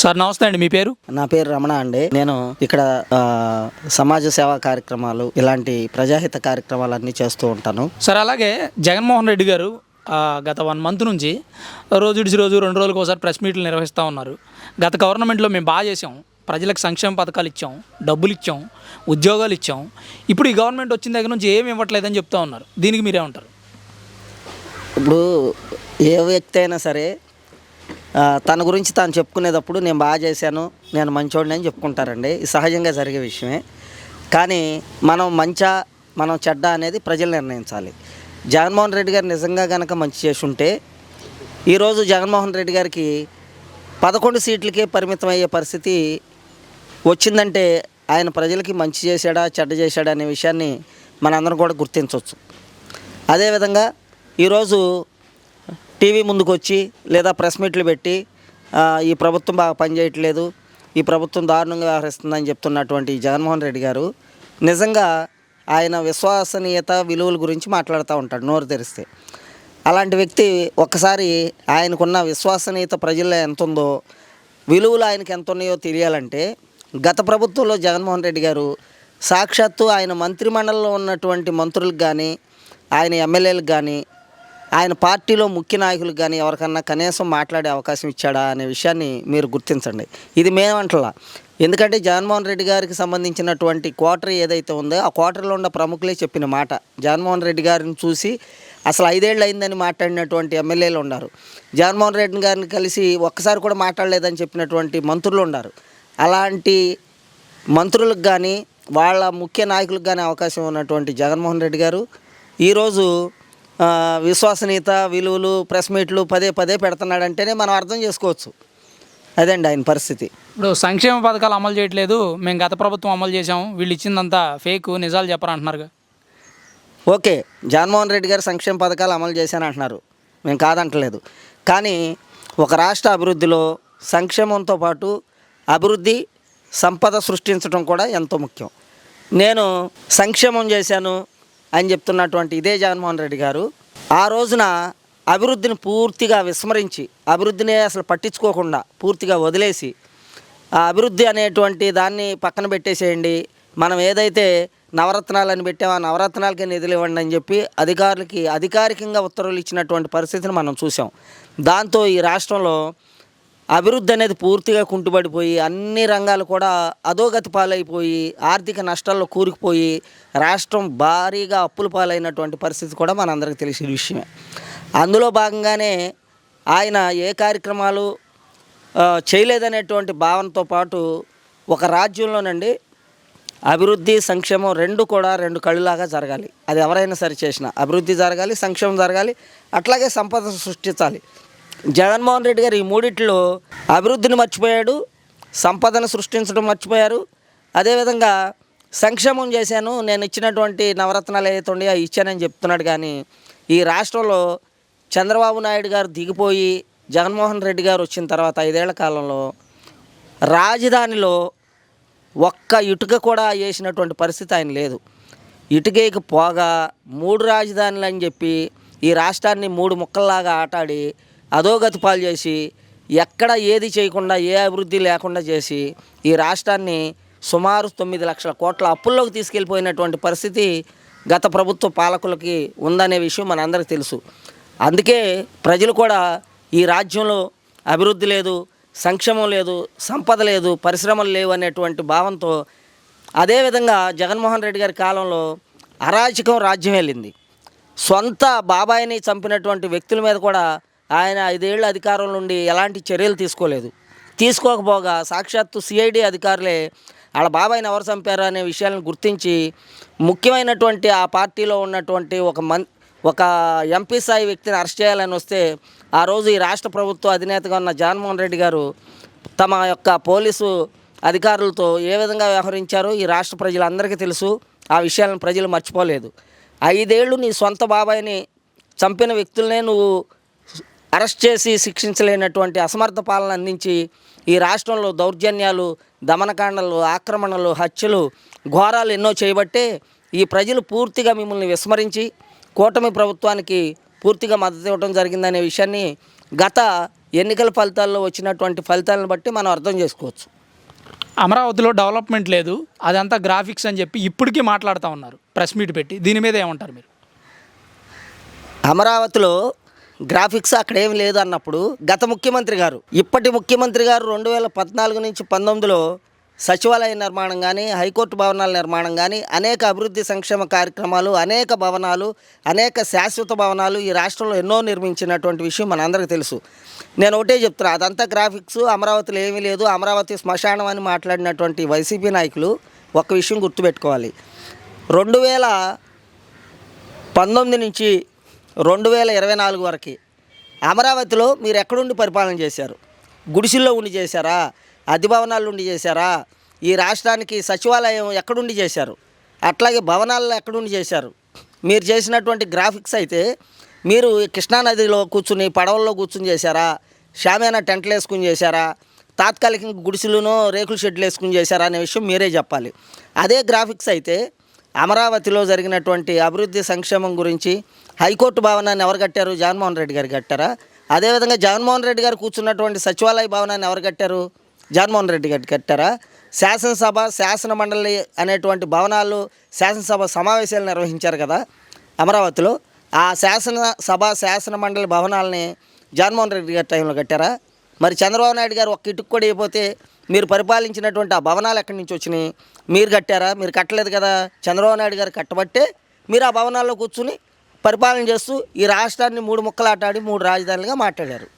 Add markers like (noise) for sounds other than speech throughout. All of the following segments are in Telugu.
సార్ నమస్తే అండి మీ పేరు? నా పేరు రమణ అండి. నేను ఇక్కడ సమాజ సేవా కార్యక్రమాలు ఇలాంటి ప్రజాహిత కార్యక్రమాలన్నీ చేస్తూ ఉంటాను. సార్ అలాగే జగన్మోహన్ రెడ్డి గారు గత వన్ మంత్ నుంచి రోజు రోజు రెండు రోజులకు ఒకసారి ప్రెస్ మీట్లు నిర్వహిస్తూ ఉన్నారు. గత గవర్నమెంట్లో మేము బాగా చేసాం ప్రజలకు సంక్షేమ పథకాలు ఇచ్చాం డబ్బులు ఇచ్చాం ఉద్యోగాలు ఇచ్చాం. ఇప్పుడు ఈ గవర్నమెంట్ వచ్చిన దగ్గర నుంచి ఏమి ఇవ్వట్లేదని చెప్తా ఉన్నారు. దీనికి మీరేమంటారు? ఇప్పుడు ఏ వ్యక్తి అయినా సరే తన గురించి తాను చెప్పుకునేటప్పుడు నేను బాగా చేశాను నేను మంచోడిని అని చెప్పుకుంటారండి. సహజంగా జరిగే విషయమే. కానీ మనం మంచా మనం చెడ్డ అనేది ప్రజలు నిర్ణయించాలి. జగన్మోహన్ రెడ్డి గారు నిజంగా కనుక మంచి చేసి ఉంటే ఈరోజు జగన్మోహన్ రెడ్డి గారికి పదకొండు సీట్లకే పరిమితం అయ్యే పరిస్థితి వచ్చిందంటే ఆయన ప్రజలకి మంచి చేశాడా చెడ్డ చేశాడా అనే విషయాన్ని మనందరం కూడా గుర్తించవచ్చు. అదేవిధంగా ఈరోజు టీవీ ముందుకు వచ్చి లేదా ప్రెస్ మీట్లు పెట్టి ఈ ప్రభుత్వం బాగా పనిచేయట్లేదు ఈ ప్రభుత్వం దారుణంగా వ్యవహరిస్తుందని చెప్తున్నటువంటి జగన్మోహన్ రెడ్డి గారు నిజంగా ఆయన విశ్వసనీయత విలువల గురించి మాట్లాడుతూ ఉంటాడు నోరు తెరిస్తే. అలాంటి వ్యక్తి ఒక్కసారి ఆయనకున్న విశ్వసనీయత ప్రజల్లో ఎంత ఉందో విలువలు ఆయనకి ఎంత ఉన్నాయో తెలియాలంటే గత ప్రభుత్వంలో జగన్మోహన్ రెడ్డి గారు సాక్షాత్తు ఆయన మంత్రిమండలిలో ఉన్నటువంటి మంత్రులకు కానీ ఆయన ఎమ్మెల్యేలకు కానీ ఆయన పార్టీలో ముఖ్య నాయకులకు కానీ ఎవరికన్నా కనీసం మాట్లాడే అవకాశం ఇచ్చాడా అనే విషయాన్ని మీరు గుర్తించండి. ఇది మేమంటలా ఎందుకంటే జగన్మోహన్ రెడ్డి గారికి సంబంధించినటువంటి క్వార్టర్ ఏదైతే ఉందో ఆ క్వార్టర్లో ఉన్న ప్రముఖులే చెప్పిన మాట. జగన్మోహన్ రెడ్డి గారిని చూసి అసలు ఐదేళ్ళు అయిందని మాట్లాడినటువంటి ఎమ్మెల్యేలు ఉన్నారు. జగన్మోహన్ రెడ్డి గారిని కలిసి ఒక్కసారి కూడా మాట్లాడలేదని చెప్పినటువంటి మంత్రులు ఉన్నారు. అలాంటి మంత్రులకు కానీ వాళ్ళ ముఖ్య నాయకులకు కానీ అవకాశం ఉన్నటువంటి జగన్మోహన్ రెడ్డి గారు ఈరోజు విశ్వసనీయత విలువలు ప్రెస్ మీట్లు పదే పదే పెడుతున్నాడంటేనే మనం అర్థం చేసుకోవచ్చు. అదండి ఆయన పరిస్థితి. ఇప్పుడు సంక్షేమ పథకాలు అమలు చేయట్లేదు. మేము గత ప్రభుత్వం అమలు చేసాం వీళ్ళు ఇచ్చిందంతా ఫేక్ నిజాలు చెప్పరంటున్నారుగా. ఓకే జగన్మోహన్ రెడ్డి గారు సంక్షేమ పథకాలు అమలు చేశాను అంటున్నారు మేము కాదంటలేదు. కానీ ఒక రాష్ట్ర అభివృద్ధిలో సంక్షేమంతో పాటు అభివృద్ధి సంపద సృష్టించడం కూడా ఎంతో ముఖ్యం. నేను సంక్షేమం చేశాను అని చెప్తున్నటువంటి ఇదే జగన్మోహన్ రెడ్డి గారు ఆ రోజున అభివృద్ధిని పూర్తిగా విస్మరించి అభివృద్ధిని అసలు పట్టించుకోకుండా పూర్తిగా వదిలేసి ఆ అభివృద్ధి అనేటువంటి దాన్ని పక్కన పెట్టేసేయండి మనం ఏదైతే నవరత్నాలని పెట్టామో ఆ నవరత్నాలకే నిధులు ఇవ్వండి అని చెప్పి అధికారులకి అధికారికంగా ఉత్తర్వులు ఇచ్చినటువంటి పరిస్థితిని మనం చూసాం దాంతో ఈ రాష్ట్రంలో అభివృద్ధి అనేది పూర్తిగా కుంటుపడిపోయి అన్ని రంగాలు కూడా అధోగతి పాలైపోయి ఆర్థిక నష్టాల్లో కూరుకుపోయి రాష్ట్రం భారీగా అప్పుల పాలైనటువంటి పరిస్థితి కూడా మనందరికీ తెలిసిన విషయమే. అందులో భాగంగానే ఆయన ఏ కార్యక్రమాలు చేయలేదనేటువంటి భావనతో పాటు ఒక రాజ్యంలోనండి అభివృద్ధి సంక్షేమం రెండు కూడా రెండు కళ్ళులాగా జరగాలి. అది ఎవరైనా సరే చేసిన అభివృద్ధి జరగాలి సంక్షేమం జరగాలి అట్లాగే సంపద సృష్టించాలి. జగన్మోహన్ రెడ్డి గారు ఈ మూడిట్లో అభివృద్ధిని మర్చిపోయాడు సంపదను సృష్టించడం మర్చిపోయారు. అదేవిధంగా సంక్షేమం చేశాను నేను ఇచ్చినటువంటి నవరత్నాలు ఏదైతే ఉన్నాయో ఇచ్చానని చెప్తున్నాడు. కానీ ఈ రాష్ట్రంలో చంద్రబాబు నాయుడు గారు దిగిపోయి జగన్మోహన్ రెడ్డి గారు వచ్చిన తర్వాత ఐదేళ్ళ కాలంలో రాజధానిలో ఒక్క ఇటుక కూడా వేసినటువంటి పరిస్థితి ఆయన లేదు. ఇటుకేకి పోగా మూడు రాజధానులు అని చెప్పి ఈ రాష్ట్రాన్ని మూడు ముక్కల్లాగా ఆటాడి అధోగతి పాలు చేసి ఎక్కడ ఏది చేయకుండా ఏ అభివృద్ధి లేకుండా చేసి ఈ రాష్ట్రాన్ని సుమారు తొమ్మిది లక్షల కోట్ల అప్పుల్లోకి తీసుకెళ్ళిపోయినటువంటి పరిస్థితి గత ప్రభుత్వ పాలకులకి ఉందనే విషయం మనందరికీ తెలుసు. అందుకే ప్రజలు కూడా ఈ రాజ్యంలో అభివృద్ధి లేదు సంక్షేమం లేదు సంపద లేదు పరిశ్రమలు లేవు అనేటువంటి భావంతో అదేవిధంగా జగన్మోహన్ రెడ్డి గారి కాలంలో అరాచకం రాజ్యం వెళ్ళింది. సొంత బాబాయిని చంపినటువంటి వ్యక్తుల మీద కూడా ఆయన ఐదేళ్ళ అధికారం నుండి ఎలాంటి చర్యలు తీసుకోలేదు. తీసుకోకపోగా సాక్షాత్తు సిఐడి అధికారులే వాళ్ళ బాబాయ్ని ఎవరు చంపారు అనే విషయాలను గుర్తించి ముఖ్యమైనటువంటి ఆ పార్టీలో ఉన్నటువంటి ఒక మన్ ఒక ఎంపీ స్థాయి వ్యక్తిని అరెస్ట్ చేయాలని వస్తే ఆ రోజు ఈ రాష్ట్ర ప్రభుత్వ అధినేతగా ఉన్న జగన్మోహన్ రెడ్డి గారు తమ యొక్క పోలీసు అధికారులతో ఏ విధంగా వ్యవహరించారో ఈ రాష్ట్ర ప్రజలందరికీ తెలుసు. ఆ విషయాలను ప్రజలు మర్చిపోలేదు. ఐదేళ్ళు నీ సొంత బాబాయ్ని చంపిన వ్యక్తులనే నువ్వు అరెస్ట్ చేసి శిక్షించలేనటువంటి అసమర్థ పాలన అందించి ఈ రాష్ట్రంలో దౌర్జన్యాలు దమనకాండలు ఆక్రమణలు హత్యలు ఘోరాలు ఎన్నో చేయబట్టే ఈ ప్రజలు పూర్తిగా మిమ్మల్ని విస్మరించి కూటమి ప్రభుత్వానికి పూర్తిగా మద్దతు ఇవ్వడం జరిగిందనే విషయాన్ని గత ఎన్నికల ఫలితాల్లో వచ్చినటువంటి ఫలితాలను బట్టి మనం అర్థం చేసుకోవచ్చు. అమరావతిలో డెవలప్మెంట్ లేదు అదంతా గ్రాఫిక్స్ అని చెప్పి ఇప్పటికీ మాట్లాడుతూ ఉన్నారు ప్రెస్ మీట్ పెట్టి. దీని మీద ఏమంటారు మీరు? అమరావతిలో గ్రాఫిక్స్ అక్కడ ఏం లేదు అన్నప్పుడు గత ముఖ్యమంత్రి గారు ఇప్పటి ముఖ్యమంత్రి గారు రెండు వేల పద్నాలుగు నుంచి పంతొమ్మిదిలో సచివాలయ నిర్మాణం కానీ హైకోర్టు భవనాల నిర్మాణం కానీ అనేక అభివృద్ధి సంక్షేమ కార్యక్రమాలు అనేక భవనాలు అనేక శాశ్వత భవనాలు ఈ రాష్ట్రంలో ఎన్నో నిర్మించినటువంటి విషయం మనందరికీ తెలుసు. నేను ఒకటే చెప్తున్నా అదంతా గ్రాఫిక్స్ అమరావతిలో ఏమీ లేదు. అమరావతి శ్మశానం అని మాట్లాడినటువంటి వైసీపీ నాయకులు ఒక విషయం గుర్తుపెట్టుకోవాలి. రెండు వేల పంతొమ్మిది నుంచి రెండు వేల ఇరవై నాలుగు వరకు అమరావతిలో మీరు ఎక్కడుండి పరిపాలన చేశారు? గుడిసెల్లో ఉండి చేశారా? అద్దె ఉండి చేశారా? ఈ రాష్ట్రానికి సచివాలయం ఎక్కడుండి చేశారు? అట్లాగే భవనాల్లో ఎక్కడుండి చేశారు? మీరు చేసినటువంటి గ్రాఫిక్స్ అయితే మీరు కృష్ణానదిలో కూర్చుని పడవల్లో కూర్చుని చేశారా? షామేనా టెంట్లు వేసుకుని చేశారా? తాత్కాలికంగా గుడిసెలను రేకుల షెడ్లు వేసుకుని చేశారా అనే విషయం మీరే చెప్పాలి. అదే గ్రాఫిక్స్ అయితే అమరావతిలో జరిగినటువంటి అభివృద్ధి సంక్షేమం గురించి హైకోర్టు భవనాన్ని ఎవరు కట్టారు? జగన్మోహన్ రెడ్డి గారు కట్టారా? అదేవిధంగా జగన్మోహన్ రెడ్డి గారు కూర్చున్నటువంటి సచివాలయ భవనాన్ని ఎవరు కట్టారు? జగన్మోహన్ రెడ్డి గారు కట్టారా? శాసనసభ శాసన మండలి అనేటువంటి భవనాలు శాసనసభ సమావేశాలు నిర్వహించారు కదా అమరావతిలో. ఆ శాసన సభ శాసన మండలి భవనాలని జగన్మోహన్ రెడ్డి గారి టైంలో కట్టారా? మరి చంద్రబాబు నాయుడు గారు ఒక్క ఇటుకు కూడా అయిపోతే మీరు పరిపాలించినటువంటి ఆ భవనాలు ఎక్కడి నుంచి వచ్చినాయి? మీరు కట్టారా? మీరు కట్టలేదు కదా. చంద్రబాబు నాయుడు గారు కట్టబట్టే మీరు ఆ భవనాల్లో కూర్చుని పరిపాలన చేస్తూ ఈ రాష్ట్రాన్ని మూడు ముక్కలాటాడి మూడు రాజధానులుగా మాట్లాడారు.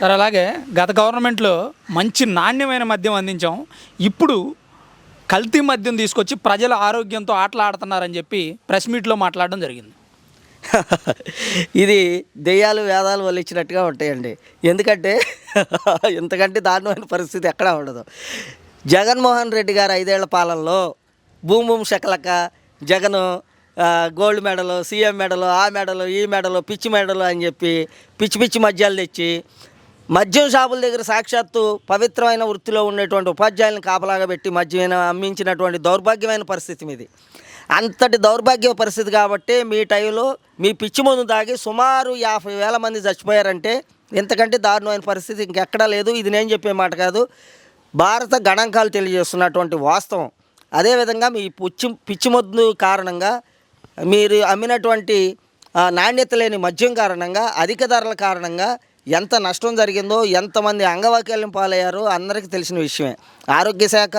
సార్ అలాగే గత గవర్నమెంట్లో మంచి నాణ్యమైన మద్యం అందించాం. ఇప్పుడు కల్తీ మద్యం తీసుకొచ్చి ప్రజల ఆరోగ్యంతో ఆటలాడుతున్నారని చెప్పి ప్రెస్ మీట్లో మాట్లాడడం జరిగింది. (laughs) ఇది దెయ్యాలు వేదాలు వల్లించినట్టుగా ఉంటాయండి. ఎందుకంటే (laughs) ఇంతకంటే దారుణమైన పరిస్థితి ఎక్కడా ఉండదు. జగన్మోహన్ రెడ్డి గారు ఐదేళ్ళ పాలనలో భూమి భూమి శకలక జగను గోల్డ్ మెడలు సీఎం మెడలు ఆ మెడలు ఈ మెడలు పిచ్చి మెడలు అని చెప్పి పిచ్చి పిచ్చి మద్యాలు తెచ్చి మద్యం షాపుల దగ్గర సాక్షాత్తు పవిత్రమైన వృత్తిలో ఉండేటువంటి ఉపాధ్యాయులను కాపలాగా పెట్టి మద్యం అమ్మించినటువంటి దౌర్భాగ్యమైన పరిస్థితి మీది. అంతటి దౌర్భాగ్య పరిస్థితి కాబట్టి మీ టైంలో మీ పిచ్చి మందు తాగి సుమారు యాభై వేల మంది చచ్చిపోయారంటే ఇంతకంటే దారుణమైన పరిస్థితి ఇంకెక్కడా లేదు. ఇది నేను చెప్పే మాట కాదు. భారత గణాంకాలు తెలియజేస్తున్నటువంటి వాస్తవం. అదేవిధంగా మీ పిచ్చి పిచ్చి కారణంగా మీరు అమ్మినటువంటి నాణ్యత లేని మద్యం కారణంగా అధిక ధరల కారణంగా ఎంత నష్టం జరిగిందో ఎంతమంది అంగవైకల్యం పాలయ్యారో అందరికీ తెలిసిన విషయమే. ఆరోగ్య శాఖ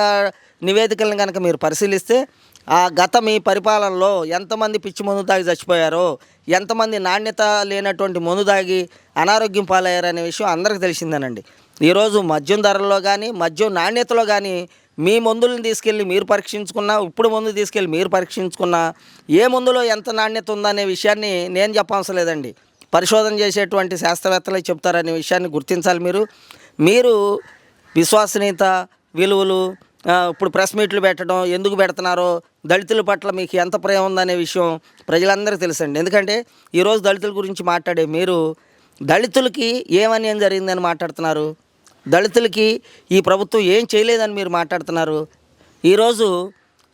నివేదికలను కనుక మీరు పరిశీలిస్తే ఆ గత మీ పరిపాలనలో ఎంతమంది పిచ్చి మందు తాగి చచ్చిపోయారో ఎంతమంది నాణ్యత లేనటువంటి మందు తాగి అనారోగ్యం పాలయ్యారనే విషయం అందరికీ తెలిసిందేనండి. ఈరోజు మద్యం ధరల్లో కానీ మద్యం నాణ్యతలో కానీ మీ మందులను తీసుకెళ్ళి మీరు పరీక్షించుకున్నా ఇప్పుడు మందు తీసుకెళ్ళి మీరు పరీక్షించుకున్నా ఏ మందులో ఎంత నాణ్యత ఉందనే విషయాన్ని నేను చెప్పవసరం లేదండి పరిశోధన చేసేటువంటి శాస్త్రవేత్తలే చెప్తారనే విషయాన్ని గుర్తించాలి మీరు. మీరు విశ్వసనీయత విలువలు ఇప్పుడు ప్రెస్ మీట్లు పెట్టడం ఎందుకు పెడుతున్నారో దళితుల పట్ల మీకు ఎంత ప్రేమ ఉందనే విషయం ప్రజలందరికీ తెలుసండి. ఎందుకంటే ఈరోజు దళితుల గురించి మాట్లాడే మీరు దళితులకి ఏమన్యాయం జరిగిందని మాట్లాడుతున్నారు? దళితులకి ఈ ప్రభుత్వం ఏం చేయలేదని మీరు మాట్లాడుతున్నారు. ఈరోజు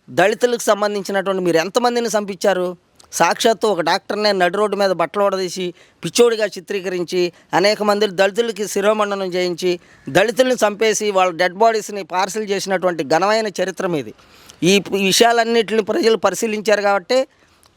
దళితులకు సంబంధించినటువంటి మీరు ఎంతమందిని చంపించారు? సాక్షాత్తు ఒక డాక్టర్నే నడి రోడ్డు మీద బట్టలు ఓడదీసి పిచ్చోడిగా చిత్రీకరించి అనేక మంది దళితులకి శిరోమండనం చేయించి దళితుల్ని చంపేసి వాళ్ళ డెడ్ బాడీస్ని పార్సిల్ చేసినటువంటి ఘనమైన చరిత్ర మీది. ఈ ఈ విషయాలన్నింటిని ప్రజలు పరిశీలించారు కాబట్టి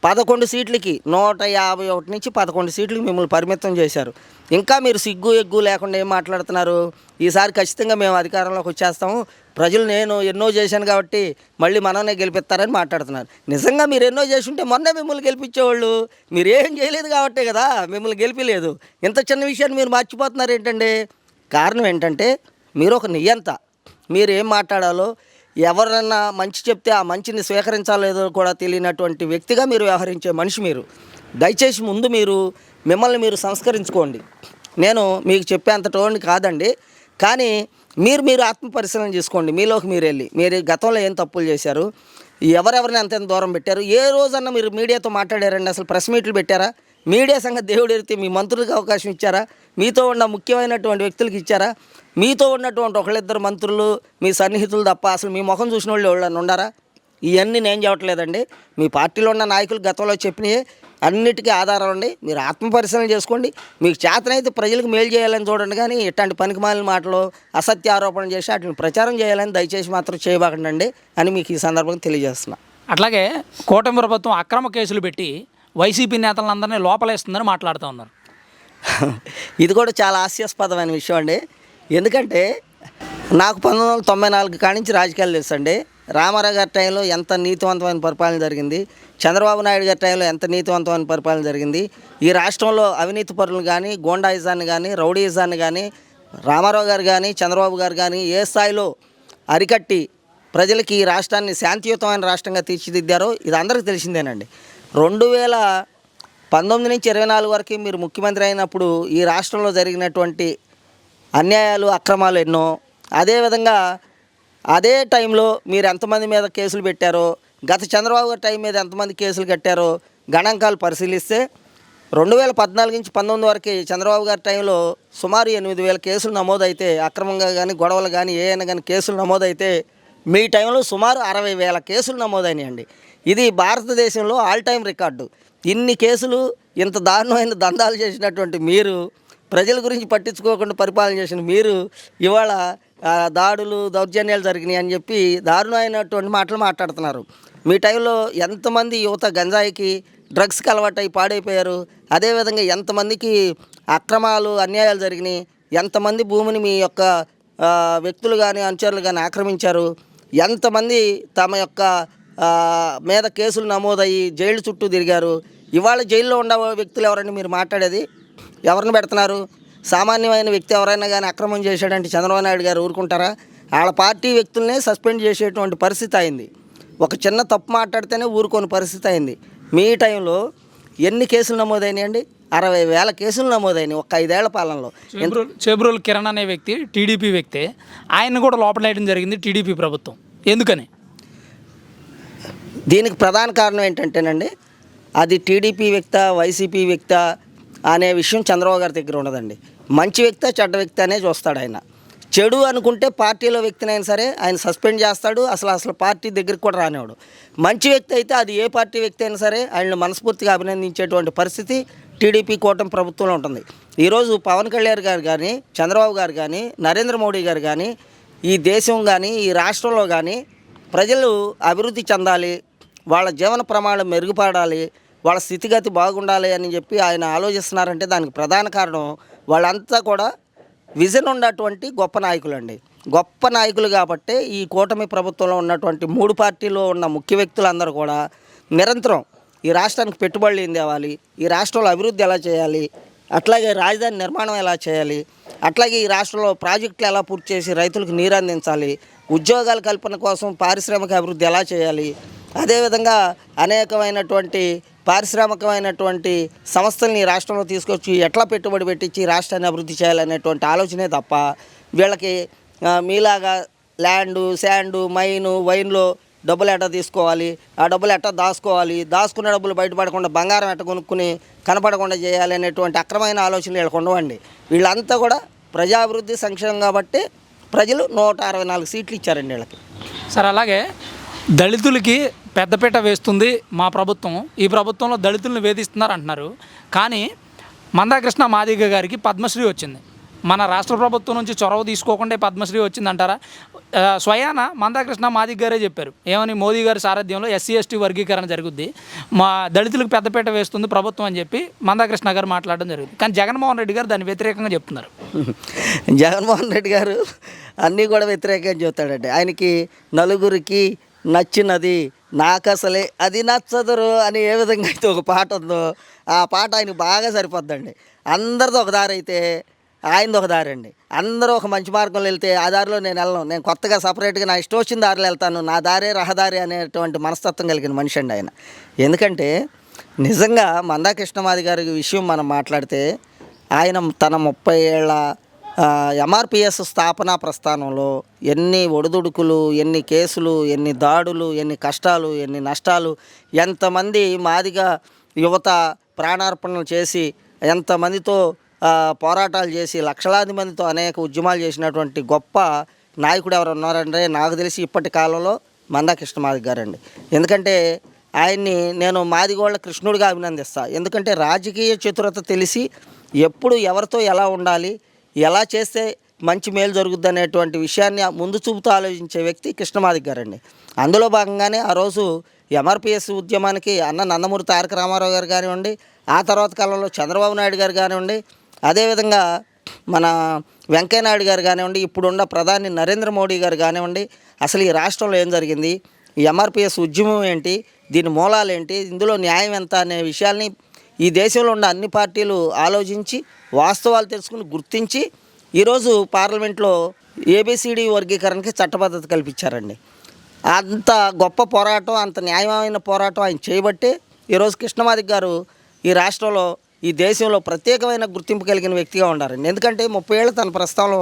పదకొండు సీట్లకి నూట యాభై ఒకటి నుంచి పదకొండు సీట్లకి మిమ్మల్ని పరిమితం చేశారు. ఇంకా మీరు సిగ్గు ఎగ్గు లేకుండా ఏం మాట్లాడుతున్నారు? ఈసారి ఖచ్చితంగా మేము అధికారంలోకి వచ్చేస్తాము. ప్రజలు నేను ఎన్నో చేశాను కాబట్టి మళ్ళీ మననే గెలిపిస్తారని మాట్లాడుతున్నారు. నిజంగా మీరు ఎన్నో చేసి ఉంటే మొన్నే మిమ్మల్ని గెలిపించేవాళ్ళు. మీరు ఏం చేయలేదు కాబట్టే కదా మిమ్మల్ని గెలిపిలేదు. ఇంత చిన్న విషయాన్ని మీరు మర్చిపోతున్నారు ఏంటండి? కారణం ఏంటంటే మీరు ఒక నియంత. మీరు ఏం మాట్లాడాలో ఎవరన్నా మంచి చెప్తే ఆ మంచిని స్వీకరించాలో లేదో కూడా తెలియనటువంటి వ్యక్తిగా మీరు వ్యవహరించే మనిషి మీరు. దయచేసి ముందు మీరు మిమ్మల్ని మీరు సంస్కరించుకోండి. నేను మీకు చెప్పేంత టోన్ కాదండి. కానీ మీరు మీరు ఆత్మ పరిశీలన చేసుకోండి. మీలోకి మీరు వెళ్ళి. మీరు గతంలో ఏం తప్పులు చేశారు? ఎవరెవరిని అంత ఎంత దూరం పెట్టారు? ఏ రోజన్నా మీరు మీడియాతో మాట్లాడారండి? అసలు ప్రెస్ మీట్లు పెట్టారా? మీడియా సంగతి దేవుడు ఎరితే మీ మంత్రులకు అవకాశం ఇచ్చారా? మీతో ఉన్న ముఖ్యమైనటువంటి వ్యక్తులకు ఇచ్చారా? మీతో ఉన్నటువంటి ఒకళ్ళిద్దరు మంత్రులు మీ సన్నిహితులు తప్ప అసలు మీ ముఖం చూసిన వాళ్ళు ఎవరైనా ఉండారా ఇవన్నీ నేను చెప్పట్లేదండి. మీ పార్టీలో ఉన్న నాయకులు గతంలో చెప్పినవి అన్నిటికీ ఆధారం అండి మీరు ఆత్మపరిశీలన చేసుకోండి. మీకు చేతనైతే ప్రజలకు మేలు చేయాలని చూడండి కానీ ఇట్లాంటి పనికిమాలిన మాటలు అసత్య ఆరోపణలు చేసి వాటిని ప్రచారం చేయాలని దయచేసి మాత్రం చేయబాకండి అని మీకు ఈ సందర్భంగా తెలియజేస్తున్నా. అట్లాగే కూటమి ప్రభుత్వం అక్రమ కేసులు పెట్టి వైసీపీ నేతలందరినీ లోపలేస్తుందని మాట్లాడుతూ ఉన్నారు. ఇది కూడా చాలా హాస్యాస్పదమైన విషయం అండి. ఎందుకంటే నాకు పంతొమ్మిది వందల తొంభై నాలుగు కాడి నుంచి రాజకీయాలు తెలుసండి. రామారావు గారి టైంలో ఎంత నీతివంతమైన పరిపాలన జరిగింది. చంద్రబాబు నాయుడు గారి టైంలో ఎంత నీతివంతమైన పరిపాలన జరిగింది. ఈ రాష్ట్రంలో అవినీతి పరులు కానీ గోండాయిజాన్ని కానీ రౌడీయిజాన్ని కానీ రామారావు గారు కానీ చంద్రబాబు గారు కానీ ఏ స్థాయిలో అరికట్టి ప్రజలకి ఈ రాష్ట్రాన్ని శాంతియుతమైన రాష్ట్రంగా తీర్చిదిద్దారో ఇది అందరికీ తెలిసిందేనండి. రెండు వేల పంతొమ్మిది నుంచి ఇరవై నాలుగు వరకు మీరు ముఖ్యమంత్రి అయినప్పుడు ఈ రాష్ట్రంలో జరిగినటువంటి అన్యాయాలు అక్రమాలు ఎన్నో. అదేవిధంగా అదే టైంలో మీరు ఎంతమంది మీద కేసులు పెట్టారో గత చంద్రబాబు గారి టైం మీద ఎంతమంది కేసులు కట్టారో గణాంకాలు పరిశీలిస్తే రెండు వేల పద్నాలుగు నుంచి పంతొమ్మిది వరకు చంద్రబాబు గారి టైంలో సుమారు ఎనిమిది వేల కేసులు నమోదైతే అక్రమంగా కానీ గొడవలు కానీ ఏమైనా కానీ కేసులు నమోదైతే మీ టైంలో సుమారు అరవై వేల కేసులు నమోదైనాయండి. ఇది భారతదేశంలో ఆల్ టైం రికార్డు ఇన్ని కేసులు ఇంత దారుణమైన దందాలు చేసినటువంటి మీరు ప్రజల గురించి పట్టించుకోకుండా పరిపాలన చేసిన మీరు ఇవాళ దాడులు దౌర్జన్యాలు జరిగినాయి అని చెప్పి దారుణమైనటువంటి మాటలు మాట్లాడుతున్నారు. మీ టైంలో ఎంతమంది యువత గంజాయికి డ్రగ్స్కి అలవాటై పాడైపోయారు? అదేవిధంగా ఎంతమందికి అక్రమాలు అన్యాయాలు జరిగినాయి? ఎంతమంది భూమిని మీ యొక్క వ్యక్తులు కానీ అనుచరులు కానీ ఆక్రమించారు? ఎంతమంది తమ యొక్క మీద కేసులు నమోదయ్యి జైలు చుట్టూ తిరిగారు. ఇవాళ జైల్లో ఉన్న వ్యక్తులు ఎవరని మీరు మాట్లాడేది? ఎవరిని పెడుతున్నారు? సామాన్యమైన వ్యక్తి ఎవరైనా కానీ అక్రమం చేశాడంటే చంద్రబాబు నాయుడు గారు ఊరుకుంటారా? వాళ్ళ పార్టీ వ్యక్తులనే సస్పెండ్ చేసేటువంటి పరిస్థితి అయింది. ఒక చిన్న తప్పు మాట్లాడితేనే ఊరుకోని పరిస్థితి అయింది. మీ టైంలో ఎన్ని కేసులు నమోదైనాయండి? అరవై వేల కేసులు నమోదైనాయి ఒక ఐదేళ్ళ పాలనలో. చేబ్రోల్ కిరణ్ అనే వ్యక్తి టీడీపీ వ్యక్తే ఆయన కూడా లోపలేయడం జరిగింది టీడీపీ ప్రభుత్వం. ఎందుకని? దీనికి ప్రధాన కారణం ఏంటంటేనండి అది టీడీపీ వ్యక్త వైసీపీ వ్యక్త అనే విషయం చంద్రబాబు గారి దగ్గర ఉండదండి. మంచి వ్యక్త చెడ్డ వ్యక్తి అనే చూస్తాడు ఆయన. చెడు అనుకుంటే పార్టీలో వ్యక్తినైనా సరే ఆయన సస్పెండ్ చేస్తాడు అసలు అసలు పార్టీ దగ్గరికి కూడా రానివాడు మంచి వ్యక్తి అయితే అది ఏ పార్టీ వ్యక్తి అయినా సరే ఆయన్ని మనస్ఫూర్తిగా అభినందించేటువంటి పరిస్థితి టీడీపీ కూటమి ప్రభుత్వంలో ఉంటుంది. ఈరోజు పవన్ కళ్యాణ్ గారు కానీ చంద్రబాబు గారు కానీ నరేంద్ర మోడీ గారు కానీ ఈ దేశం కానీ ఈ రాష్ట్రంలో కానీ ప్రజలు అభివృద్ధి చెందాలి వాళ్ళ జీవన ప్రమాణం మెరుగుపడాలి వాళ్ళ స్థితిగతి బాగుండాలి అని చెప్పి ఆయన ఆలోచిస్తున్నారంటే దానికి ప్రధాన కారణం వాళ్ళంతా కూడా విజన్ ఉన్నటువంటి గొప్ప నాయకులు అండి గొప్ప నాయకులు కాబట్టి ఈ కూటమి ప్రభుత్వంలో ఉన్నటువంటి మూడు పార్టీలో ఉన్న ముఖ్య వ్యక్తులందరూ కూడా నిరంతరం ఈ రాష్ట్రానికి పెట్టుబడులు ఏం తేవాలి ఈ రాష్ట్రంలో అభివృద్ధి ఎలా చేయాలి అట్లాగే రాజధాని నిర్మాణం ఎలా చేయాలి అట్లాగే ఈ రాష్ట్రంలో ప్రాజెక్టులు ఎలా పూర్తి చేసి రైతులకు నీరు అందించాలి ఉద్యోగాల కల్పన కోసం పారిశ్రామిక అభివృద్ధి ఎలా చేయాలి? అదేవిధంగా అనేకమైనటువంటి పారిశ్రామికమైనటువంటి సంస్థల్ని రాష్ట్రంలో తీసుకొచ్చి ఎట్లా పెట్టుబడి పెట్టించి రాష్ట్రాన్ని అభివృద్ధి చేయాలనేటువంటి ఆలోచనే తప్ప వీళ్ళకి మీలాగా ల్యాండు శాండు మైను వైన్లో డబ్బులు ఎట్టా తీసుకోవాలి? ఆ డబ్బులు ఎట్టా దాచుకోవాలి? దాచుకున్న డబ్బులు బయటపడకుండా బంగారం ఎట్ట కొనుక్కుని కనపడకుండా చేయాలి అనేటువంటి అక్రమైన ఆలోచనలు వీళ్ళకు ఉండవండి. వీళ్ళంతా కూడా ప్రజాభివృద్ధి సంక్షేమం కాబట్టి ప్రజలు నూట అరవై నాలుగు సీట్లు ఇచ్చారండి వీళ్ళకి. సార్ అలాగే దళితులకి పెద్దపీట వేస్తుంది మా ప్రభుత్వం. ఈ ప్రభుత్వంలో దళితులను వేధిస్తున్నారు అంటున్నారు. కానీ మందాకృష్ణ మాదిగ గారికి పద్మశ్రీ వచ్చింది. మన రాష్ట్ర ప్రభుత్వం నుంచి చొరవ తీసుకోకుండా పద్మశ్రీ వచ్చిందంటారా? స్వయాన మందాకృష్ణ మాదిక్ గారే చెప్పారు. ఏమని? మోదీ గారి సారథ్యంలో ఎస్సీ ఎస్టీ వర్గీకరణ జరుగుద్ది. మా దళితులకు పెద్దపీట వేస్తుంది ప్రభుత్వం అని చెప్పి మందాకృష్ణ గారు మాట్లాడడం జరిగింది. కానీ జగన్మోహన్ రెడ్డి గారు దాన్ని వ్యతిరేకంగా చెప్తున్నారు. (laughs) జగన్మోహన్ రెడ్డి గారు అన్నీ కూడా వ్యతిరేకంగా చెబుతాడండి ఆయనకి నలుగురికి నచ్చినది నాకు అసలే అది నచ్చదురు అని ఏ విధంగా అయితే ఒక పాట ఉందో ఆ పాట ఆయనకు బాగా సరిపోద్దండి. అందరిది ఒక దారి అయితే ఆయనది ఒక దారి అండి. అందరూ ఒక మంచి మార్గంలో వెళ్తే ఆ దారిలో నేను వెళ్ళను. నేను కొత్తగా సపరేట్గా నా ఇష్టం వచ్చిన దారిలో వెళ్తాను. నా దారే రహదారి అనేటువంటి మనస్తత్వం కలిగిన మనిషి అండి ఆయన. ఎందుకంటే నిజంగా మందాకృష్ణమాది గారి విషయం మనం మాట్లాడితే ఆయన తన ముప్పై ఏళ్ళ ఎంఆర్పిఎస్ స్థాపన ప్రస్థానంలో ఎన్ని ఒడిదుడుకులు ఎన్ని కేసులు ఎన్ని దాడులు ఎన్ని కష్టాలు ఎన్ని నష్టాలు ఎంతమంది మాదిగా యువత ప్రాణార్పణలు చేసి ఎంతమందితో పోరాటాలు చేసి లక్షలాది మందితో అనేక ఉద్యమాలు చేసినటువంటి గొప్ప నాయకుడు ఎవరు ఉన్నారంటే నాకు తెలిసి ఇప్పటి కాలంలో మందా కృష్ణమాది గారండి. ఎందుకంటే ఆయన్ని నేను మాదిగోళ్ళ కృష్ణుడిగా అభినందిస్తా. ఎందుకంటే రాజకీయ చతురత తెలిసి ఎప్పుడు ఎవరితో ఎలా ఉండాలి ఎలా చేస్తే మంచి మేలు జరుగుద్ది అనేటువంటి విషయాన్ని ముందు చూపుతూ ఆలోచించే వ్యక్తి కృష్ణమాదిక్ గారండి. అందులో భాగంగానే ఆ రోజు ఎంఆర్పిఎస్ ఉద్యమానికి అన్న నందమూరి తారక రామారావు గారు కానివ్వండి ఆ తర్వాత కాలంలో చంద్రబాబు నాయుడు గారు కానివ్వండి అదేవిధంగా మన వెంకయ్యనాయుడు గారు కానివ్వండి ఇప్పుడున్న ప్రధాని నరేంద్ర మోడీ గారు కానివ్వండి అసలు ఈ రాష్ట్రంలో ఏం జరిగింది? ఈ ఎంఆర్పిఎస్ ఉద్యమం ఏంటి? దీని మూలాలు ఏంటి? ఇందులో న్యాయం ఎంత అనే విషయాల్ని ఈ దేశంలో ఉన్న అన్ని పార్టీలు ఆలోచించి వాస్తవాలు తెలుసుకుని గుర్తించి ఈరోజు పార్లమెంట్లో ఏబిసిడి వర్గీకరణకి చట్టబద్ధత కల్పించారండి. అంత గొప్ప పోరాటం అంత న్యాయమైన పోరాటం ఆయన చేయబట్టి ఈరోజు కృష్ణమాదిక్ గారు ఈ రాష్ట్రంలో ఈ దేశంలో ప్రత్యేకమైన గుర్తింపు కలిగిన వ్యక్తిగా ఉన్నారండి ఎందుకంటే ముప్పై ఏళ్ళ తన ప్రస్తావనలో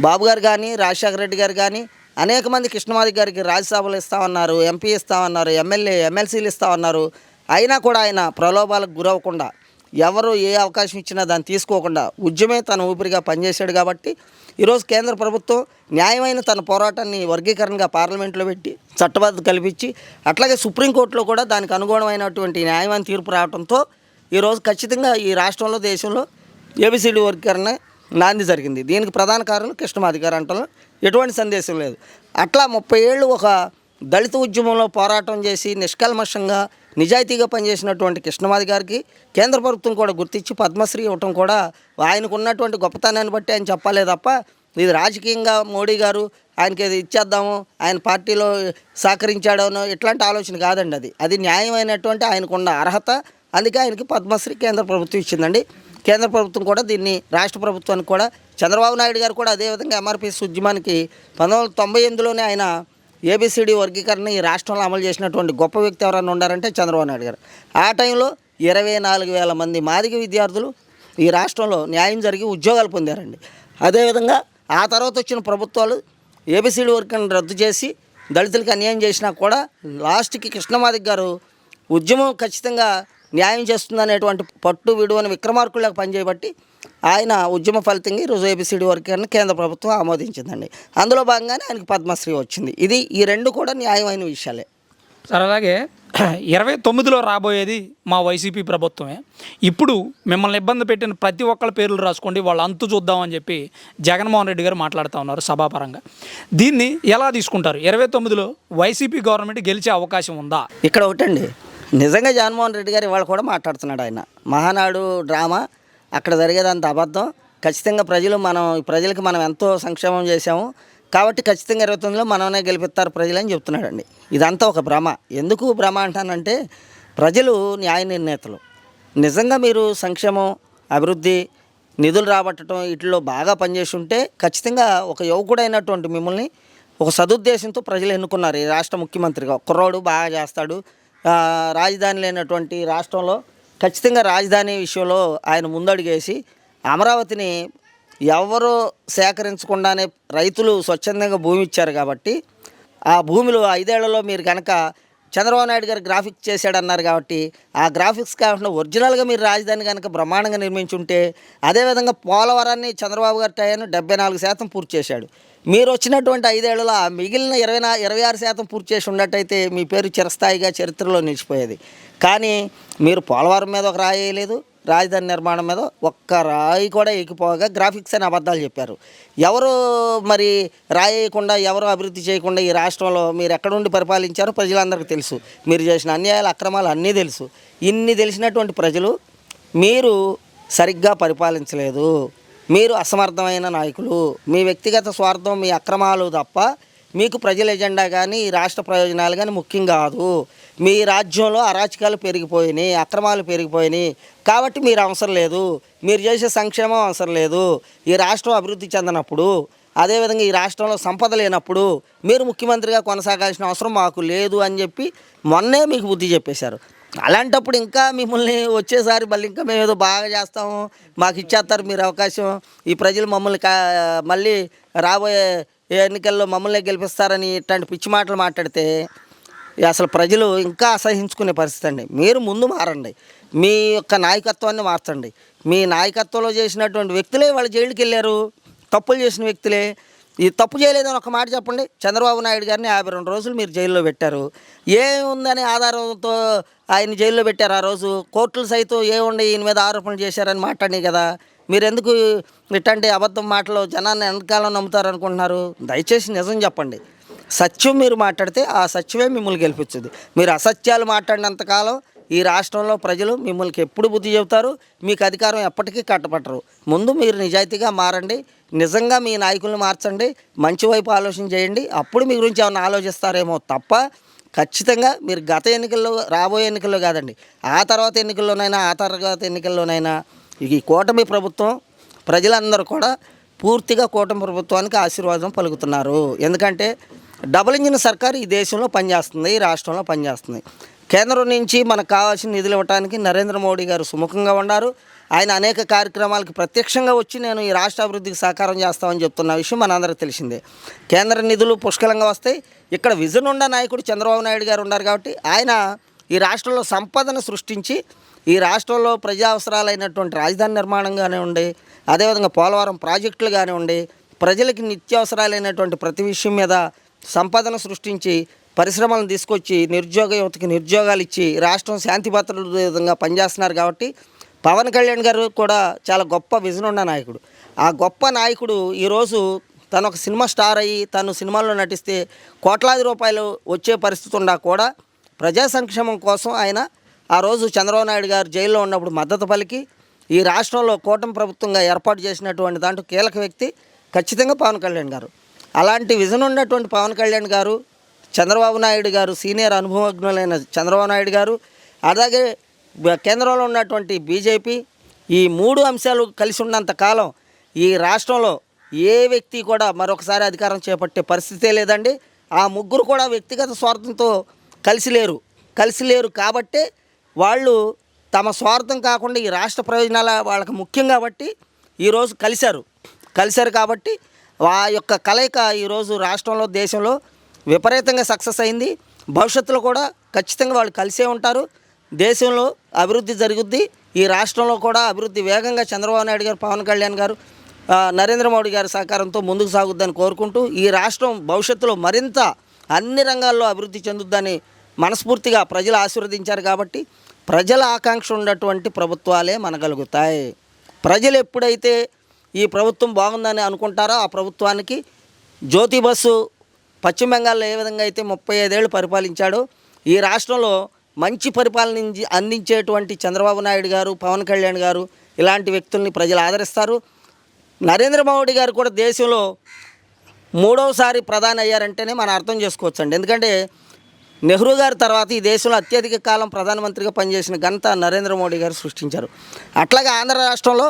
బాబు గారు కానీ రాజశేఖర రెడ్డి గారు కానీ అనేక మంది కృష్ణమాది గారికి రాజ్యసభలు ఇస్తామన్నారు ఎంపీ ఇస్తామన్నారు ఎమ్మెల్యే ఎమ్మెల్సీలు ఇస్తామన్నారు. అయినా కూడా ఆయన ప్రలోభాలకు గురవ్వకుండా ఎవరు ఏ అవకాశం ఇచ్చినా దాన్ని తీసుకోకుండా ఉద్యమే తన ఊపిరిగా పనిచేశాడు కాబట్టి ఈరోజు కేంద్ర ప్రభుత్వం న్యాయమైన తన పోరాటాన్ని వర్గీకరణగా పార్లమెంట్లో పెట్టి చట్టబద్ధత కల్పించి అట్లాగే సుప్రీంకోర్టులో కూడా దానికి అనుగుణమైనటువంటి న్యాయమైన తీర్పు రావడంతో ఈరోజు ఖచ్చితంగా ఈ రాష్ట్రంలో దేశంలో ఏబిసిడి వర్గీకరణ నాంది జరిగింది. దీనికి ప్రధాన కారణం కృష్ణమాధికారి అంటలో. ఎటువంటి సందేశం లేదు. అట్లా ముప్పై ఏళ్ళు ఒక దళిత ఉద్యమంలో పోరాటం చేసి నిష్కల్మషంగా నిజాయితీగా పనిచేసినటువంటి కృష్ణమాది గారికి కేంద్ర ప్రభుత్వం కూడా గుర్తించి పద్మశ్రీ ఇవ్వటం కూడా ఆయనకు ఉన్నటువంటి గొప్పతనాన్ని బట్టి ఆయన చెప్పాలే తప్ప ఇది రాజకీయంగా మోడీ గారు ఆయనకి ఇది ఇచ్చేద్దాము ఆయన పార్టీలో సహకరించాడనో ఇట్లాంటి ఆలోచన కాదండి అది. అది న్యాయమైనటువంటి ఆయనకున్న అర్హత అందుకే ఆయనకి పద్మశ్రీ కేంద్ర ప్రభుత్వం ఇచ్చిందండి. కేంద్ర ప్రభుత్వం కూడా దీన్ని రాష్ట్ర ప్రభుత్వానికి కూడా చంద్రబాబు నాయుడు గారు కూడా అదేవిధంగా ఎంఆర్పిఎస్ ఉద్యమానికి పంతొమ్మిది వందల తొంభై ఎనిమిదిలోనే ఆయన ఏబిసిడి వర్గీకరణ ఈ రాష్ట్రంలో అమలు చేసినటువంటి గొప్ప వ్యక్తి ఎవరైనా ఉన్నారంటే చంద్రబాబు నాయుడు గారు. ఆ టైంలో ఇరవై నాలుగు వేల మంది మాదిగ విద్యార్థులు ఈ రాష్ట్రంలో న్యాయం జరిగి ఉద్యోగాలు పొందారండి. అదేవిధంగా ఆ తర్వాత వచ్చిన ప్రభుత్వాలు ఏబిసిడి వర్గీకరణ రద్దు చేసి దళితులకు అన్యాయం చేసినా కూడా లాస్ట్కి కృష్ణమాదిక్ గారు ఉద్యమం ఖచ్చితంగా న్యాయం చేస్తుందనేటువంటి పట్టు విడువని విక్రమార్కులకు పనిచేయబట్టి ఆయన ఉద్యమ ఫలితంగా ఈరోజు ఏబిసిడి వర్గీకరణ కేంద్ర ప్రభుత్వం ఆమోదించిందండి. అందులో భాగంగానే ఆయనకి పద్మశ్రీ వచ్చింది. ఇది ఈ రెండు కూడా న్యాయమైన విషయాలే. సార్ అలాగే ఇరవై తొమ్మిదిలో రాబోయేది మా వైసీపీ ప్రభుత్వమే. ఇప్పుడు మిమ్మల్ని ఇబ్బంది పెట్టిన ప్రతి ఒక్కళ్ళ పేర్లు రాసుకోండి వాళ్ళు అంతు చూద్దామని చెప్పి జగన్మోహన్ రెడ్డి గారు మాట్లాడుతూ ఉన్నారు సభాపరంగా. దీన్ని ఎలా తీసుకుంటారు? ఇరవై తొమ్మిదిలో వైసీపీ గవర్నమెంట్ గెలిచే అవకాశం ఉందా? ఇక్కడ ఒకటండి. నిజంగా జగన్మోహన్ రెడ్డి గారు ఇవాళ కూడా మాట్లాడుతున్నాడు ఆయన. మహానాడు డ్రామా అక్కడ జరిగేదంత అబద్ధం. ఖచ్చితంగా ప్రజలు మనం ప్రజలకి మనం ఎంతో సంక్షేమం చేశాము. కాబట్టి ఖచ్చితంగా ఇరవై తొమ్మిదిలో మనమే గెలిపిస్తారు ప్రజలని చెప్తున్నాడండి. ఇదంతా ఒక భ్రమ. ఎందుకు భ్రమ అంటానంటే ప్రజలు న్యాయ నిర్ణేతలు. నిజంగా మీరు సంక్షేమం అభివృద్ధి నిధులు రాబట్టడం వీటిలో బాగా పనిచేసి ఉంటే ఖచ్చితంగా ఒక యువకుడైనటువంటి మిమ్మల్ని ఒక సదుద్దేశంతో ప్రజలు ఎన్నుకున్నారు. ఈ రాష్ట్ర ముఖ్యమంత్రిగా కుర్రోడు బాగా చేస్తాడు. రాజధాని లేనటువంటి రాష్ట్రంలో ఖచ్చితంగా రాజధాని విషయంలో ఆయన ముందడుగేసి అమరావతిని ఎవరు సేకరించకుండానే రైతులు స్వచ్ఛందంగా భూమి ఇచ్చారు కాబట్టి ఆ భూమిలో ఐదేళ్ళలో మీరు కనుక చంద్రబాబు నాయుడు గారు గ్రాఫిక్స్ చేశాడన్నారు కాబట్టి ఆ గ్రాఫిక్స్ కాకుండా ఒరిజినల్గా మీరు రాజధాని కనుక బ్రహ్మాండంగా నిర్మించుంటే అదేవిధంగా పోలవరాన్ని చంద్రబాబు గారి టయాన్ని డెబ్బై నాలుగు శాతం పూర్తి చేశాడు. మీరు వచ్చినటువంటి ఐదేళ్ళలో మిగిలిన ఇరవై నా ఇరవై ఆరు శాతం పూర్తి చేసి ఉన్నట్టయితే మీ పేరు చిరస్థాయిగా చరిత్రలో నిలిచిపోయేది. కానీ మీరు పోలవరం మీద ఒక రాయలేదు రాజధాని నిర్మాణం మీద ఒక్క రాయి కూడా ఎక్కిపోగా గ్రాఫిక్స్ అని అబద్ధాలు చెప్పారు. ఎవరు మరి రాయి ఎవరు అభివృద్ధి చేయకుండా ఈ రాష్ట్రంలో మీరు ఎక్కడుండి పరిపాలించారో ప్రజలందరికీ తెలుసు. మీరు చేసిన అన్యాయాలు అక్రమాలు అన్నీ తెలుసు. ఇన్ని తెలిసినటువంటి ప్రజలు మీరు సరిగ్గా పరిపాలించలేదు. మీరు అసమర్థమైన నాయకులు. మీ వ్యక్తిగత స్వార్థం మీ అక్రమాలు తప్ప మీకు ప్రజల ఎజెండా కానీ ఈ రాష్ట్ర ప్రయోజనాలు కానీ ముఖ్యం కాదు. మీ రాజ్యంలో అరాచకాలు పెరిగిపోయినాయి అక్రమాలు పెరిగిపోయినాయి. కాబట్టి మీరు అవసరం లేదు. మీరు చేసే సంక్షేమం అవసరం లేదు. ఈ రాష్ట్రం అభివృద్ధి చెందినప్పుడు అదేవిధంగా ఈ రాష్ట్రంలో సంపద లేనప్పుడు మీరు ముఖ్యమంత్రిగా కొనసాగాల్సిన అవసరం మాకు లేదు అని చెప్పి మొన్నే మీకు బుద్ధి చెప్పేశారు. అలాంటప్పుడు ఇంకా మిమ్మల్ని వచ్చేసారి మళ్ళీ ఇంకా మేము ఏదో బాగా చేస్తాము మాకు ఇచ్చేస్తారు మీరు అవకాశం. ఈ ప్రజలు మమ్మల్ని కా మళ్ళీ రాబోయే ఎన్నికల్లో మమ్మల్ని గెలిపిస్తారని ఇట్లాంటి పిచ్చి మాటలు మాట్లాడితే అసలు ప్రజలు ఇంకా అసహించుకునే పరిస్థితి అండి. మీరు ముందు మారండి. మీ యొక్క నాయకత్వాన్ని మార్చండి. మీ నాయకత్వంలో చేసినటువంటి వ్యక్తులే వాళ్ళు జైలుకి వెళ్ళారు. తప్పులు చేసిన వ్యక్తులే. ఈ తప్పు చేయలేదని ఒక మాట చెప్పండి. చంద్రబాబు నాయుడు గారిని యాభై రెండు రోజులు మీరు జైల్లో పెట్టారు. ఏముందని ఆధారంతో ఆయన జైల్లో పెట్టారు ఆ రోజు? కోర్టులు సైతం ఏముండి ఈయన మీద ఆరోపణలు చేశారని మాట్లాడినాయి కదా. మీరు ఎందుకు ఇట్లాంటి అబద్ధం మాటలు జనాన్ని ఎంతకాలం నమ్ముతారు అనుకుంటున్నారు దయచేసి నిజం చెప్పండి. సత్యం మీరు మాట్లాడితే ఆ సత్యమే మిమ్మల్ని గెలిపించుద్ది మీరు అసత్యాలు మాట్లాడినంతకాలం ఈ రాష్ట్రంలో ప్రజలు మిమ్మల్ని ఎప్పుడు బుద్ధి చెబుతారు? మీకు అధికారం ఎప్పటికీ కట్టపట్టరు. ముందు మీరు నిజాయితీగా మారండి. నిజంగా మీ నాయకుల్ని మార్చండి. మంచి వైపు ఆలోచన చేయండి. అప్పుడు మీ గురించి ఏమైనా ఆలోచిస్తారేమో తప్ప ఖచ్చితంగా మీరు గత ఎన్నికల్లో రాబోయే ఎన్నికల్లో కాదండి. ఆ తర్వాత ఎన్నికల్లోనైనా ఆ తర్వాత ఎన్నికల్లోనైనా ఈ కూటమి ప్రభుత్వం ప్రజలందరూ కూడా పూర్తిగా కూటమి ప్రభుత్వానికి ఆశీర్వాదం పలుకుతున్నారు. ఎందుకంటే డబుల్ ఇంజిన్ సర్కార్ ఈ దేశంలో పనిచేస్తుంది ఈ రాష్ట్రంలో పనిచేస్తుంది. కేంద్రం నుంచి మనకు కావాల్సిన నిధులు ఇవ్వడానికి నరేంద్ర మోడీ గారు సుముఖంగా ఉన్నారు. ఆయన అనేక కార్యక్రమాలకు ప్రత్యక్షంగా వచ్చి నేను ఈ రాష్ట్ర అభివృద్ధికి సహకారం చేస్తామని చెప్తున్న విషయం మనందరికీ తెలిసిందే. కేంద్ర నిధులు పుష్కలంగా వస్తాయి. ఇక్కడ విజన్ ఉన్న నాయకుడు చంద్రబాబు నాయుడు గారు ఉన్నారు కాబట్టి ఆయన ఈ రాష్ట్రంలో సంపదను సృష్టించి ఈ రాష్ట్రంలో ప్రజా అవసరాలైనటువంటి రాజధాని నిర్మాణం కానివ్వండి అదేవిధంగా పోలవరం ప్రాజెక్టులు కానివ్వండి ప్రజలకి నిత్యావసరాలైనటువంటి ప్రతి విషయం మీద సంపదను సృష్టించి పరిశ్రమలను తీసుకొచ్చి నిరుద్యోగ యువతకి నిరుద్యోగాలు ఇచ్చి రాష్ట్రం శాంతి భద్రతల విధంగా పనిచేస్తున్నారు కాబట్టి పవన్ కళ్యాణ్ గారు కూడా చాలా గొప్ప విజన్ ఉన్న నాయకుడు. ఆ గొప్ప నాయకుడు ఈరోజు తను ఒక సినిమా స్టార్ అయ్యి తను సినిమాల్లో నటిస్తే కోట్లాది రూపాయలు వచ్చే పరిస్థితి ఉన్నా కూడా ప్రజా సంక్షేమం కోసం ఆయన ఆ రోజు చంద్రబాబు నాయుడు గారు జైల్లో ఉన్నప్పుడు మద్దతు పలికి ఈ రాష్ట్రంలో కూటమి ప్రభుత్వంగా ఏర్పాటు చేసినటువంటి దాంట్లో కీలక వ్యక్తి ఖచ్చితంగా పవన్ కళ్యాణ్ గారు. అలాంటి విజన్ ఉన్నటువంటి పవన్ కళ్యాణ్ గారు చంద్రబాబు నాయుడు గారు సీనియర్ అనుభవజ్ఞులైన చంద్రబాబు నాయుడు గారు అలాగే కేంద్రంలో ఉన్నటువంటి బీజేపీ ఈ మూడు అంశాలు కలిసి ఉన్నంత కాలం ఈ రాష్ట్రంలో ఏ వ్యక్తి కూడా మరొకసారి అధికారం చేపట్టే పరిస్థితే లేదండి. ఆ ముగ్గురు కూడా వ్యక్తిగత స్వార్థంతో కలిసి లేరు. కలిసి లేరు కాబట్టే వాళ్ళు తమ స్వార్థం కాకుండా ఈ రాష్ట్ర ప్రయోజనాల వాళ్ళకి ముఖ్యం కాబట్టి ఈరోజు కలిశారు. కలిశారు కాబట్టి ఆ యొక్క కలయిక ఈరోజు రాష్ట్రంలో దేశంలో విపరీతంగా సక్సెస్ అయింది. భవిష్యత్తులో కూడా ఖచ్చితంగా వాళ్ళు కలిసే ఉంటారు. దేశంలో అభివృద్ధి జరుగుద్ది. ఈ రాష్ట్రంలో కూడా అభివృద్ధి వేగంగా చంద్రబాబు నాయుడు గారు పవన్ కళ్యాణ్ గారు నరేంద్ర మోడీ గారి సహకారంతో ముందుకు సాగుద్దని కోరుకుంటూ ఈ రాష్ట్రం భవిష్యత్తులో మరింత అన్ని రంగాల్లో అభివృద్ధి చెందుద్దని మనస్ఫూర్తిగా ప్రజలు ఆశీర్వదించారు కాబట్టి ప్రజల ఆకాంక్ష ఉన్నటువంటి ప్రభుత్వాలే మనగలుగుతాయి. ప్రజలు ఎప్పుడైతే ఈ ప్రభుత్వం బాగుందని అనుకుంటారో? ఆ ప్రభుత్వానికి జ్యోతి బస్సు పశ్చిమ బెంగాల్లో ఏ విధంగా అయితే ముప్పై ఐదేళ్ళు పరిపాలించాడో ఈ రాష్ట్రంలో మంచి పరిపాలన అందించేటువంటి చంద్రబాబు నాయుడు గారు పవన్ కళ్యాణ్ గారు ఇలాంటి వ్యక్తుల్ని ప్రజలు ఆదరిస్తారు. నరేంద్ర మోడీ గారు కూడా దేశంలో మూడవసారి ప్రధాని అయ్యారంటేనే మనం అర్థం చేసుకోవచ్చు అండి ఎందుకంటే నెహ్రూ గారి తర్వాత ఈ దేశంలో అత్యధిక కాలం ప్రధానమంత్రిగా పనిచేసిన ఘనత నరేంద్ర మోడీ గారు సృష్టించారు. అట్లాగే ఆంధ్ర రాష్ట్రంలో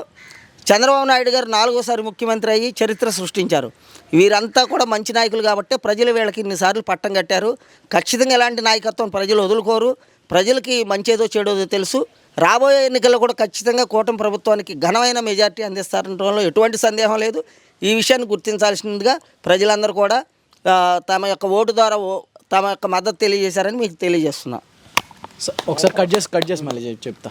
చంద్రబాబు నాయుడు గారు నాలుగోసారి ముఖ్యమంత్రి అయ్యి చరిత్ర సృష్టించారు. వీరంతా కూడా మంచి నాయకులు కాబట్టి ప్రజలు వీళ్ళకి ఇన్నిసార్లు పట్టం కట్టారు. ఖచ్చితంగా ఎలాంటి నాయకత్వం ప్రజలు వదులుకోరు. ప్రజలకి మంచేదో చెడోదో తెలుసు. రాబోయే ఎన్నికల్లో కూడా ఖచ్చితంగా కూటమి ప్రభుత్వానికి ఘనమైన మెజార్టీ అందిస్తారనడంలో ఎటువంటి సందేహం లేదు. ఈ విషయాన్ని గుర్తించాల్సిందిగా ప్రజలందరూ కూడా తమ యొక్క ఓటు ద్వారా ఓ- తమ యొక్క మద్దతు తెలియజేశారని మీకు తెలియజేస్తున్నా. ఒకసారి కట్ చేసి కట్ చేసి మళ్ళీ చెప్తా.